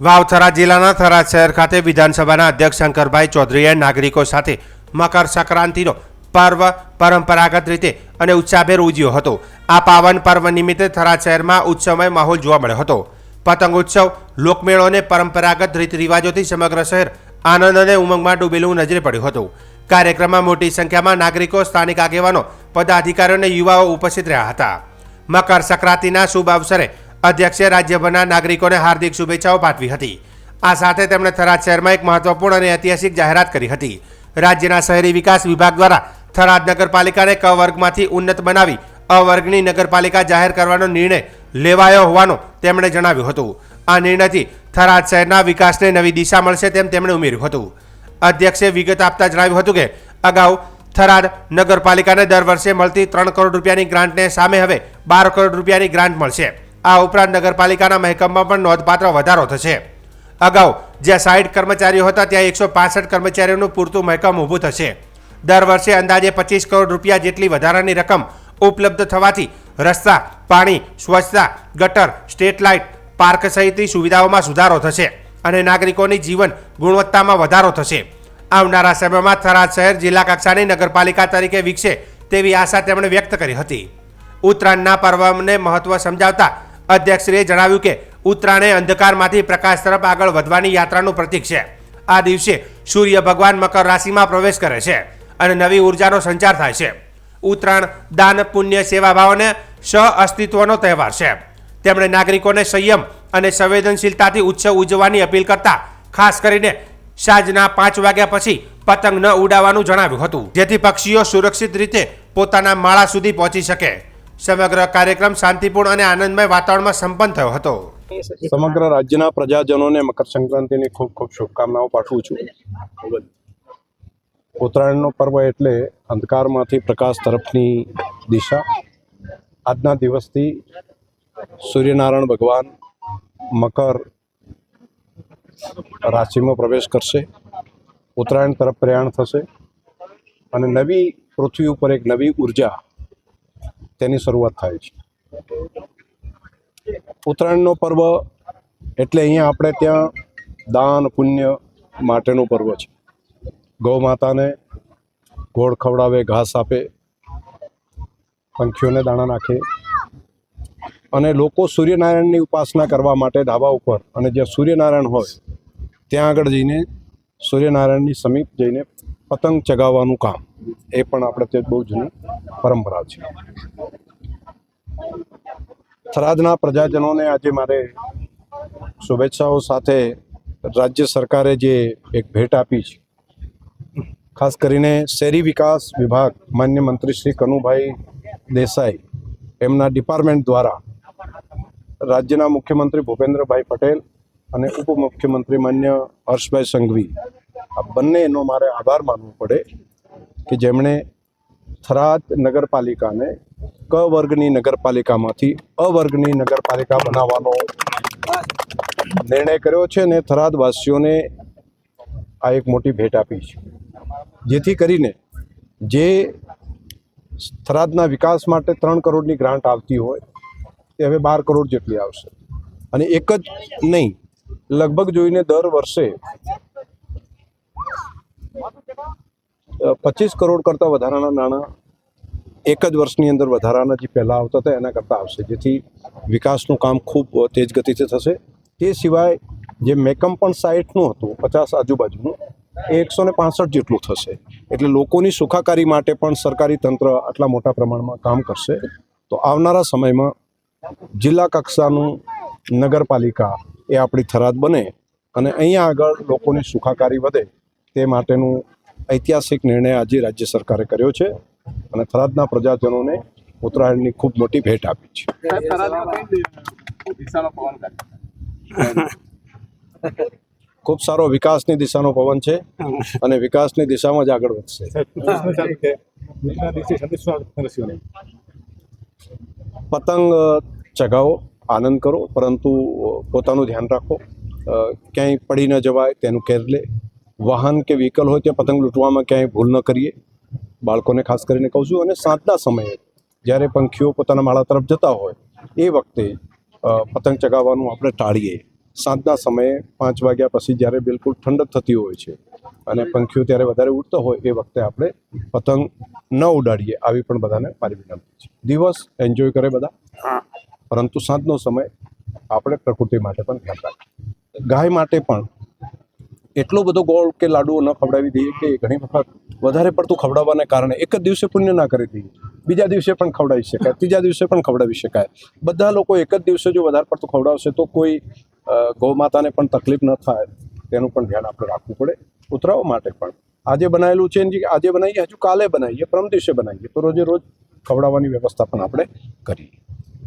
વાવથરા જિલ્લાના થરાદ શહેર ખાતે વિધાનસભાના અધ્યક્ષ શંકરભાઈ ચૌધરીએ નાગરિકો સાથે મકર સંક્રાંતિનો પર્વ પરંપરાગત રીતે અને ઉત્સાહભેર ઉજવ્યો હતો. આ પાવન પર્વ નિમિત્તે થરાદ શહેરમાં ઉત્સવમય માહોલ જોવા મળ્યો હતો. પતંગ ઉત્સવ, લોકમેળો અને પરંપરાગત રીત રિવાજોથી સમગ્ર શહેર આનંદ અને ઉમંગમાં ડૂબેલું નજરે પડ્યું હતું. કાર્યક્રમમાં મોટી સંખ્યામાં નાગરિકો, સ્થાનિક આગેવાનો, પદાધિકારીઓ અને યુવાઓ ઉપસ્થિત રહ્યા હતા. મકર સંક્રાંતિના શુભ અવસરે અધ્યક્ષે રાજ્યભરના નાગરિકોને હાર્દિક શુભેચ્છાઓ પાઠવી હતી. આ સાથે તેમણે થરાદ શહેરમાં એક મહત્વપૂર્ણ અને ઐતિહાસિક જાહેરાત કરી હતી. રાજ્યના શહેરી વિકાસ વિભાગ દ્વારા થરાદ નગરપાલિકાને ક વર્ગમાંથી ઉન્નત બનાવી, અ વર્ગની નગરપાલિકા જાહેર કરવાનો નિર્ણય લેવાયો હોવાનું તેમણે જણાવ્યું હતું. આ નિર્ણયથી થરાદ શહેરના વિકાસને નવી દિશા મળશે તેમ તેમણે ઉમેર્યું હતું. અધ્યક્ષે વિગત આપતા જણાવ્યું હતું કે, અગાઉ થરાદ નગરપાલિકાને દર વર્ષે મળતી ત્રણ કરોડ રૂપિયાની ગ્રાન્ટને સામે હવે બાર કરોડ રૂપિયાની ગ્રાન્ટ મળશે. આ ઉપરાંત નગરપાલિકાના મહેકમમાં પણ નોંધપાત્ર વધારો થશે. અગાઉ જ્યાં સાઠ કર્મચારીઓ હતા, ત્યાં એકસો પાસઠ કર્મચારીઓનું પૂરતું મહેકમ ઊભું થશે. દર વર્ષે અંદાજે પચીસ કરોડ રૂપિયા જેટલી વધારાની રકમ ઉપલબ્ધ થવાથી રસ્તા, પાણી, સ્વચ્છતા, ગટર, સ્ટ્રીટ લાઇટ, પાર્ક સહિતની સુવિધાઓમાં સુધારો થશે અને નાગરિકોની જીવન ગુણવત્તામાં વધારો થશે. આવનારા સમયમાં થરાદ શહેર જિલ્લા કક્ષાની નગરપાલિકા તરીકે વિકસે તેવી આશા તેમણે વ્યક્ત કરી હતી. ઉત્તરાયણના પર્વને મહત્વ સમજાવતા અધ્યક્ષશ્રીએ જણાવ્યું કે ઉત્તરાયણ અંધકારમાંથી પ્રકાશ તરફ આગળ વધવાની યાત્રાનું પ્રતીક છે. આ દિવસે સૂર્ય ભગવાન મકર રાશિમાં પ્રવેશ કરે છે અને નવી ઉર્જાનો સંચાર થાય છે. ઉત્તરાયણ દાન, પુણ્ય સેવાભાવ અને સહ અસ્તિત્વનો તહેવાર છે. તેમણે નાગરિકોને સંયમ અને સંવેદનશીલતાથી ઉત્સવ ઉજવવાની અપીલ કરતા ખાસ કરીને સાંજના પાંચ વાગ્યા પછી પતંગ ન ઉડાવવાનું જણાવ્યું હતું. જેથી પક્ષીઓ સુરક્ષિત રીતે પોતાના માળા સુધી પહોંચી શકે. સમગ્ર કાર્યક્રમ શાંતિપૂર્ણ અને આનંદમય વાતાવરણમાં સંપન્ન થયો હતો. સમગ્ર રાજ્યના પ્રજાજનોને મકર સંક્રાંતિની ખૂબ ખૂબ શુભકામનાઓ પાઠવું છું. ઉત્તરાયણનો પર્વ એટલે અંધકારમાંથી પ્રકાશ તરફની દિશા. આજના દિવસથી સૂર્યનારાયણ ભગવાન મકર રાશિમાં પ્રવેશ કરશે. ઉત્તરાયણ તરફ પ્રયાણ થશે. અને નવી પૃથ્વી ઉપર એક નવી ઊર્જા તેની શરૂઆત થાય છે. ઉત્તરાયણનો પર્વ એટલે અહીંયા આપણે ત્યાં દાન, પુણ્ય માટેનું પર્વ છે. ગૌ માતાને ગોળ ખવડાવે, ઘાસ આપે, પંખીઓને દાણા નાખે અને લોકો સૂર્યનારાયણની ઉપાસના કરવા માટે ધાબા ઉપર અને જ્યાં સૂર્યનારાયણ હોય, ત્યાં આગળ જઈને સૂર્યનારાયણની સમીપ જઈને પતંગ ચગાવવાનું કામ, એ પણ આપણે તે બહુ જૂની પરંપરા છે. થરાદના પ્રજાજનોને આજે મારે શુભેચ્છાઓ સાથે રાજ્ય સરકારે જે એક ભેટ આપી છે, ખાસ કરીને શહેરી વિકાસ વિભાગ માન્ય મંત્રી શ્રી કનુભાઈ દેસાઈ, એમના ડિપાર્ટમેન્ટ દ્વારા રાજ્યના મુખ્યમંત્રી ભૂપેન્દ્રભાઈ પટેલ અને ઉપમુખ્યમંત્રી માન્ય હર્ષભાઈ સંઘવી આ બંનેનો મારે આભાર માનવો પડે કે જેમણે થરાદ નગરપાલિકાને ક વર્ગની નગરપાલિકામાંથી અ વર્ગની નગરપાલિકા બનાવવાનો નિર્ણય કર્યો છે અને થરાદવાસીઓને આ એક મોટી ભેટ આપી છે. જેથી કરીને જે થરાદના વિકાસ માટે ત્રણ કરોડની ગ્રાન્ટ આવતી હોય તે હવે બાર કરોડ જેટલી આવશે. અને એક જ નહીં, લગભગ જોઈને દર વર્ષે પચીસ કરોડ કરતાં વધારાના નાણાં એક જ વર્ષની અંદર વધારાના જે પહેલાં આવતા હતા, એના કરતાં આવશે. જેથી વિકાસનું કામ ખૂબ તેજ ગતિથી થશે. તે સિવાય જે મેકમ પણ સાઠનું હતું, પચાસ આજુબાજુનું, એ એકસો ને પાસઠ જેટલું થશે. એટલે લોકોની સુખાકારી માટે પણ સરકારી તંત્ર આટલા મોટા પ્રમાણમાં કામ કરશે. તો આવનારા સમયમાં જિલ્લા કક્ષાનું નગરપાલિકા એ આપણી થરાદ બને અને અહીંયા આગળ લોકોની સુખાકારી વધે તે માટેનું ઐતિહાસિક નિર્ણય આજે રાજ્ય સરકારે કર્યો છે અને થરાદના પ્રજાજનોને ઉત્તરાયણની ખૂબ મોટી ભેટ આપી છે. ખૂબ સારો વિકાસની દિશાનો પવન છે અને વિકાસની દિશામાં જ આગળ વધશે. પતંગ ચગાવો આનંદ કરો પરંતુ પોતાનું ધ્યાન રાખો. ક્યાંય પડી ન જવાય તેનું કેર લે. વાહન કે વ્હીકલ હોય ત્યાં પતંગ લૂંટવામાં ક્યાંય ભૂલ ન કરીએ. બાળકોને ખાસ કરીને કહું છું અને સાંજના સમયે જ્યારે પંખીઓ પોતાના માળા તરફ જતા હોય એ વખતે પતંગ ચગાવવાનું આપણે ટાળીએ. સાંજના સમયે પાંચ વાગ્યા પછી જ્યારે બિલકુલ ઠંડક થતી હોય છે અને પંખીઓ ત્યારે વધારે ઉડતા હોય એ વખતે આપણે પતંગ ન ઉડાડીએ આવી પણ બધાને મારી વિનંતી છે. દિવસ એન્જોય કરે બધા. પરંતુ સાંજનો સમય આપણે પ્રકૃતિ માટે પણ ધ્યાન રાખીએ. ગાય માટે પણ એટલો બધો ગોળ કે લાડુઓ ન ખવડાવી દઈએ કે ઘણી વખત વધારે પડતું ખવડાવવાને કારણે એક જ દિવસે પુણ્ય ના કરી દઈએ. બીજા દિવસે પણ ખવડાવી શકાય, ત્રીજા દિવસે પણ ખવડાવી શકાય. બધા લોકો એક જ દિવસે જો વધારે પડતું ખવડાવશે તો કોઈ ગૌમાતાને પણ તકલીફ ન થાય. તેનું પણ ધ્યાન આપણે રાખવું પડે. ઉતરાવ માટે પણ. આજે બનાવેલું છે આજે બનાવીએ, હજુ કાલે બનાવીએ, પરમ દિવસે બનાવીએ. તો રોજે રોજ ખવડાવવાની વ્યવસ્થા પણ આપણે કરીએ.